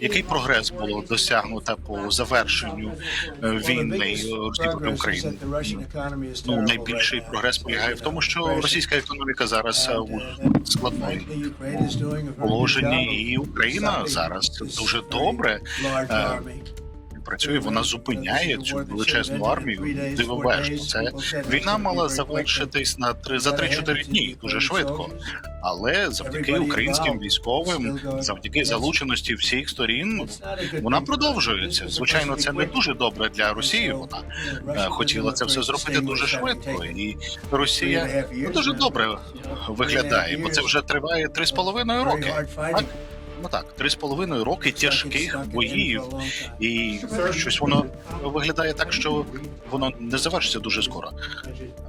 Який прогрес було досягнуто по завершенню е, війни проти України? Ну найбільший прогрес полягає в тому, що російська економіка зараз е, у складному положенні, і Україна зараз дуже добре е, працює. Вона зупиняє цю величезну армію. Дивовижно. Це війна мала завершитись на три за 3-4 дні дуже швидко. Але завдяки українським військовим, завдяки залученості всіх сторін, вона продовжується. Звичайно, це не дуже добре для Росії. Вона е, хотіла це все зробити дуже швидко, і Росія ну, дуже добре виглядає, бо це вже триває три з половиною роки. Так? Ну так, три з половиною роки тяжких боїв, і щось воно виглядає так, що воно не завершиться дуже скоро.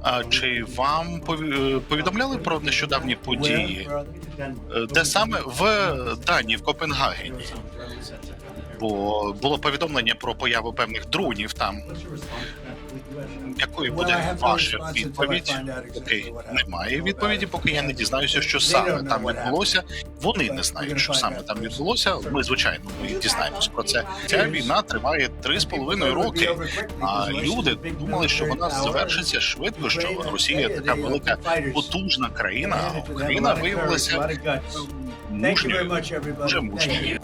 А чи вам пові- повідомляли про нещодавні події? Е, Де саме в Данії, в Копенгагені? Бо було повідомлення про появу певних дронів там. Якою буде ваша відповідь? Поки немає відповіді, поки я не дізнаюся, що саме там відбулося. Вони не знають, що саме там відбулося. Ми звичайно ми дізнаємось про це. Ця війна триває три з половиною роки. А люди думали, що вона завершиться швидко. Що Росія така велика потужна країна. а Україна виявилася мужньою, дуже мужньою.